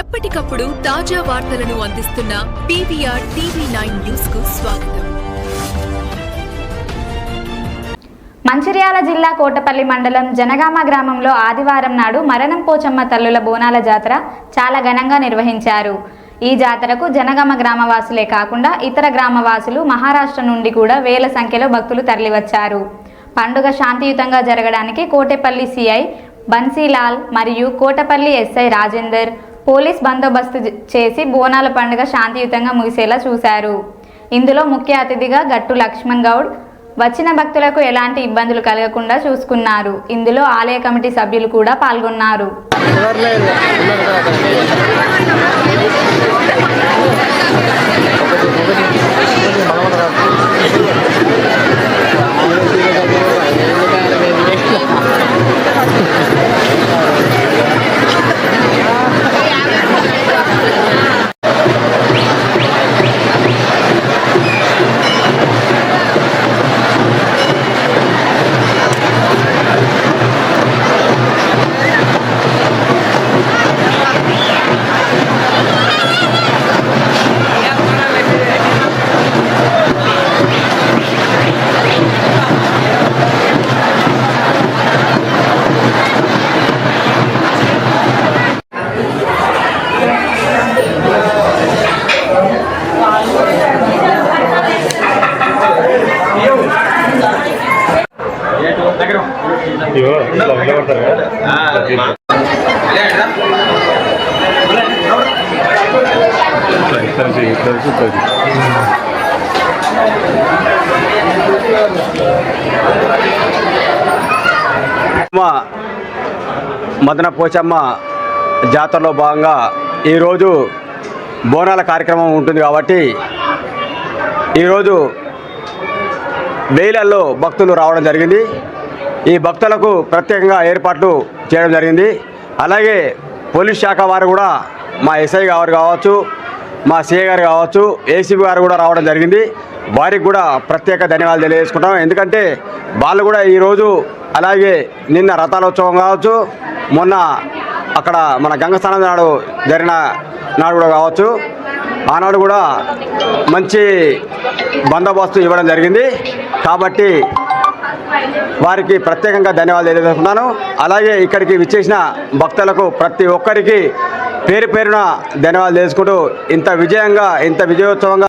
ఎప్పటికప్పుడు తాజా వార్తలను అందిస్తున్న పీవీఆర్ టీవీ నైన్ న్యూస్కు స్వాగతం. మంచిర్యాల జిల్లా కోటపల్లి మండలం జనగామ గ్రామంలో ఆదివారం నాడు మరణం పోచమ్మ తల్లుల బోనాల జాతర చాలా ఘనంగా నిర్వహించారు. ఈ జాతరకు జనగామ గ్రామవాసులే కాకుండా ఇతర గ్రామవాసులు మహారాష్ట్ర నుండి కూడా వేల సంఖ్యలో భక్తులు తరలివచ్చారు. పండుగ శాంతియుతంగా జరగడానికి కోటేపల్లి సిఐ బన్సీలాల్ మరియు కోటపల్లి ఎస్ఐ రాజేందర్ పోలీస్ బందోబస్తు చేసి బోనాల పండుగ శాంతియుతంగా ముగిసేలా చూశారు. ఇందులో ముఖ్య అతిథిగా గట్టు లక్ష్మణ్ గౌడ్ వచ్చిన భక్తులకు ఎలాంటి ఇబ్బందులు కలగకుండా చూసుకున్నారు. ఇందులో ఆలయ కమిటీ సభ్యులు కూడా పాల్గొన్నారు. మదన పోచమ్మ జాతరలో భాగంగా ఈరోజు బోనాల కార్యక్రమం ఉంటుంది కాబట్టి ఈరోజు వేలల్లో భక్తులు రావడం జరిగింది. ఈ భక్తులకు ప్రత్యేకంగా ఏర్పాట్లు చేయడం జరిగింది. అలాగే పోలీస్ శాఖ వారు కూడా మా ఎస్ఐ గారు కావచ్చు మా సిఐ గారు కావచ్చు ఏసీబీ గారు కూడా రావడం జరిగింది. వారికి కూడా ప్రత్యేక ధన్యవాదాలు తెలియజేసుకుంటాం. ఎందుకంటే వాళ్ళు కూడా ఈరోజు అలాగే నిన్న రథాలోత్సవం కావచ్చు మొన్న అక్కడ మన గంగస్థానం నాడు జరిగిన నాడు కూడా కావచ్చు ఆనాడు కూడా మంచి బందోబస్తు ఇవ్వడం జరిగింది. కాబట్టి వారికి ప్రత్యేకంగా ధన్యవాదాలు తెలియజేస్తున్నాను అలాగే ఇక్కడికి విచ్చేసిన భక్తులకు ప్రతి ఒక్కరికి పేరు పేరున ధన్యవాదాలు తెలుసుకుంటూ ఇంత విజయంగా ఇంత విజయోత్సవంగా